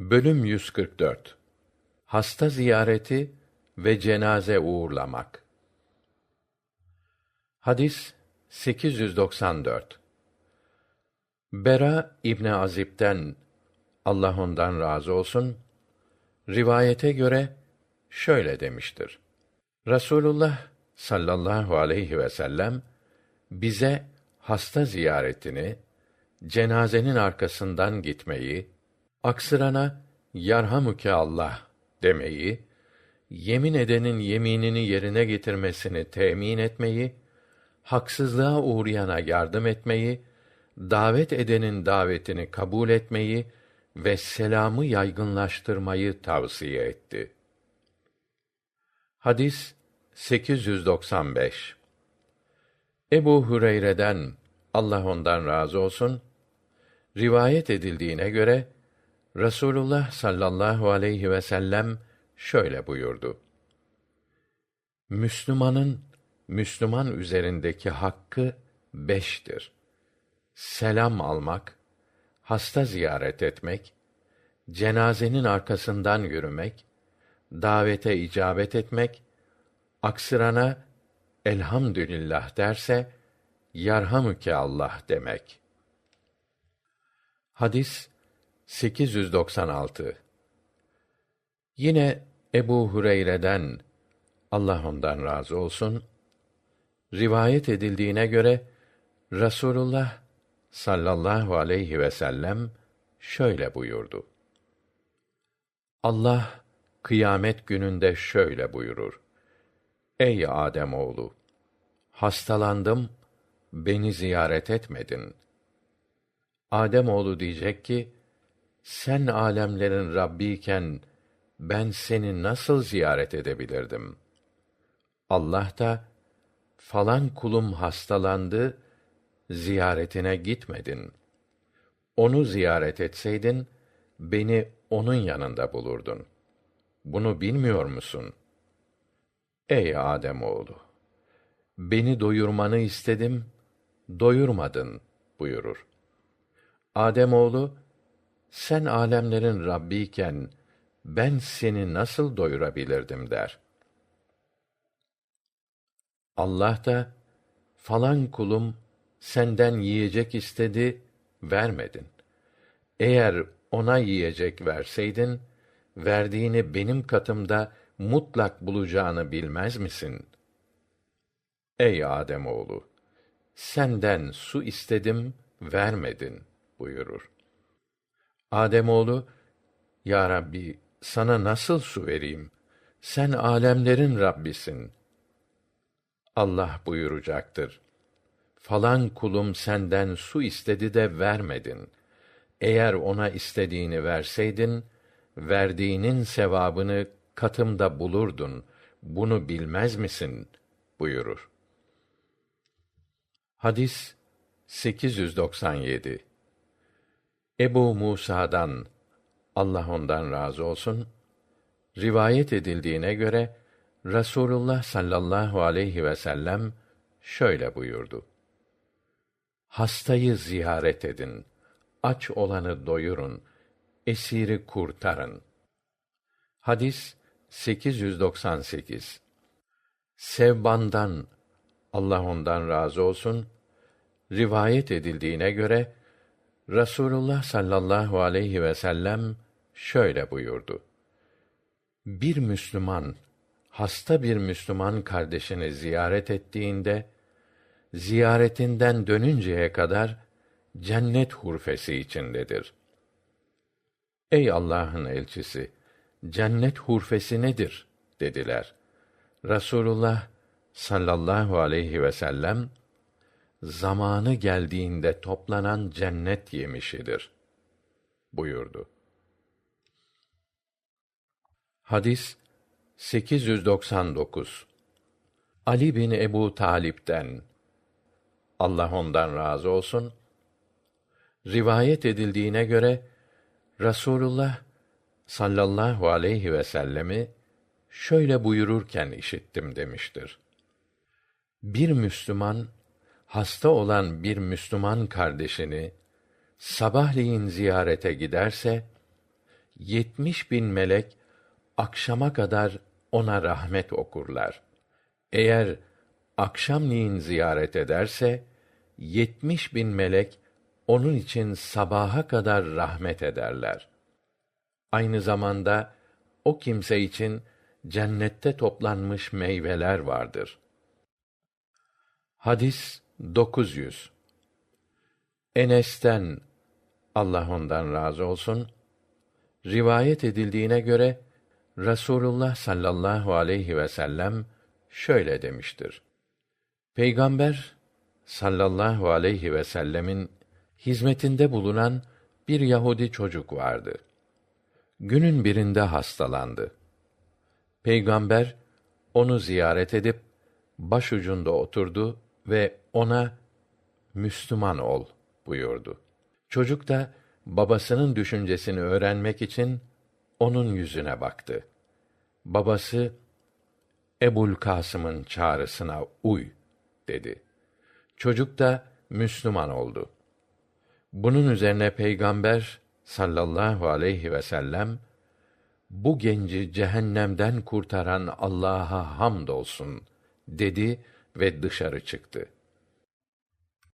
Bölüm 144 Hasta ziyareti ve cenaze uğurlamak. Hadis 894. Bera İbni Azib'den Allah ondan razı olsun rivayete göre şöyle demiştir. Rasulullah sallallahu aleyhi ve sellem bize hasta ziyaretini, cenazenin arkasından gitmeyi, aksırana yarhamuke Allah demeyi, yemin edenin yeminini yerine getirmesini temin etmeyi, haksızlığa uğrayana yardım etmeyi, davet edenin davetini kabul etmeyi ve selamı yaygınlaştırmayı tavsiye etti. Hadis 895 Ebu Hüreyre'den Allah ondan razı olsun rivayet edildiğine göre Rasulullah sallallahu aleyhi ve sellem şöyle buyurdu. Müslümanın Müslüman üzerindeki hakkı beştir. Selam almak, hasta ziyaret etmek, cenazenin arkasından yürümek, davete icabet etmek, aksırana elhamdülillah derse yarhamüke Allah demek. Hadis 896 Yine Ebu Hureyre'den Allah ondan razı olsun rivayet edildiğine göre Rasulullah sallallahu aleyhi ve sellem şöyle buyurdu. Allah kıyamet gününde şöyle buyurur. Ey Adem oğlu, hastalandım, beni ziyaret etmedin. Adem oğlu diyecek ki, sen alemlerin Rabbiyken ben seni nasıl ziyaret edebilirdim? Allah da falan kulum hastalandı, ziyaretine gitmedin. Onu ziyaret etseydin beni onun yanında bulurdun. Bunu bilmiyor musun? Ey Adem oğlu, beni doyurmanı istedim, doyurmadın buyurur. Adem oğlu sen alemlerin Rabbiyken ben seni nasıl doyurabilirdim der. Allah da falan kulum senden yiyecek istedi, vermedin. Eğer ona yiyecek verseydin, verdiğini benim katımda mutlak bulacağını bilmez misin? Ey Adem oğlu, senden su istedim, vermedin buyurur. Ademoğlu, Ya Rabbi, sana nasıl su vereyim? Sen alemlerin Rabbisin. Allah buyuracaktır. Falan kulum senden su istedi de vermedin. Eğer ona istediğini verseydin, verdiğinin sevabını katımda bulurdun. Bunu bilmez misin? buyurur. Hadis 897 Ebu Musa'dan Allah ondan razı olsun rivayet edildiğine göre Rasulullah sallallahu aleyhi ve sellem şöyle buyurdu. Hastayı ziyaret edin, aç olanı doyurun, esiri kurtarın. Hadis 898 Sevbandan Allah ondan razı olsun rivayet edildiğine göre Rasulullah sallallahu aleyhi ve sellem şöyle buyurdu. Bir Müslüman hasta bir Müslüman kardeşini ziyaret ettiğinde ziyaretinden dönünceye kadar cennet hurfesi içindedir. Ey Allah'ın elçisi, cennet hurfesi nedir? dediler. Rasulullah sallallahu aleyhi ve sellem zamanı geldiğinde toplanan cennet yemişidir buyurdu. Hadis 899 Ali bin Ebu Talip'ten Allah ondan razı olsun rivayet edildiğine göre Rasulullah sallallahu aleyhi ve sellemi şöyle buyururken işittim demiştir. Bir Müslüman hasta olan bir Müslüman kardeşini sabahleyin ziyarete giderse yetmiş bin melek akşama kadar ona rahmet okurlar. Eğer akşamleyin ziyaret ederse, yetmiş bin melek onun için sabaha kadar rahmet ederler. Aynı zamanda o kimse için cennette toplanmış meyveler vardır. Hadis 900 Enes'ten Allah ondan razı olsun rivayet edildiğine göre Rasulullah sallallahu aleyhi ve sellem şöyle demiştir. Peygamber sallallahu aleyhi ve sellemin hizmetinde bulunan bir Yahudi çocuk vardı. Günün birinde hastalandı. Peygamber onu ziyaret edip başucunda oturdu ve ona Müslüman ol buyurdu. Çocuk da babasının düşüncesini öğrenmek için onun yüzüne baktı. Babası Ebul Kasım'ın çağrısına uy dedi. Çocuk da Müslüman oldu. Bunun üzerine Peygamber sallallahu aleyhi ve sellem bu genci cehennemden kurtaran Allah'a hamdolsun dedi ve dışarı çıktı.